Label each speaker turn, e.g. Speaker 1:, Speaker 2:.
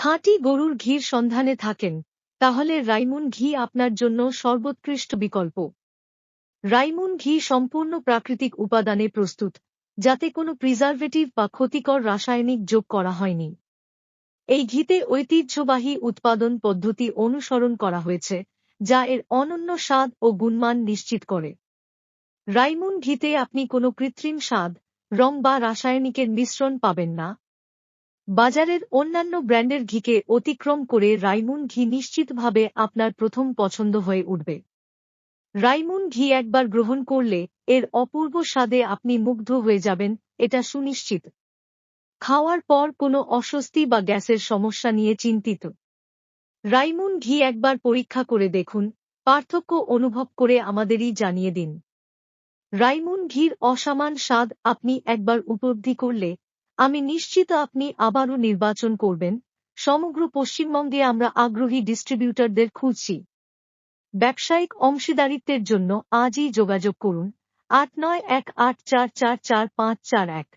Speaker 1: খাঁটি গরুর ঘির সন্ধানে থাকেন, তাহলে রাইমুন ঘি আপনার জন্য সর্বোৎকৃষ্ট বিকল্প। রাইমুন ঘি সম্পূর্ণ প্রাকৃতিক উপাদানে প্রস্তুত, যাতে কোনো প্রিজারভেটিভ বা ক্ষতিকর রাসায়নিক যোগ করা হয়নি। এই ঘিতে ঐতিহ্যবাহী উৎপাদন পদ্ধতি অনুসরণ করা হয়েছে, যা এর অনন্য স্বাদ ও গুণমান নিশ্চিত করে। রাইমুন ঘিতে আপনি কোনো কৃত্রিম স্বাদ, রং বা রাসায়নিকের মিশ্রণ পাবেন না। বাজারের অন্যান্য ব্র্যান্ডের ঘিকে অতিক্রম করে রাইমুন ঘি নিশ্চিতভাবে আপনার প্রথম পছন্দ হয়ে উঠবে। রাইমুন ঘি একবার গ্রহণ করলে এর অপূর্ব স্বাদে আপনি মুগ্ধ হয়ে যাবেন, এটা সুনিশ্চিত। খাওয়ার পর কোনো অস্বস্তি বা গ্যাসের সমস্যা নিয়ে চিন্তিত। রাইমুন ঘি একবার পরীক্ষা করে দেখুন, পার্থক্য অনুভব করে আমাদেরই জানিয়ে দিন। রাইমুন ঘির অসামান স্বাদ আপনি একবার উপলব্ধি করলে আমি নিশ্চিত আপনি আবারও নির্বাচন করবেন। সমগ্র পশ্চিমবঙ্গে আমরা আগ্রহী ডিস্ট্রিবিউটরদের খুঁজছি। ব্যবসায়িক অংশীদারিত্বের জন্য আজই যোগাযোগ করুন আট নয় এক আট চার চার চার পাঁচ চার এক।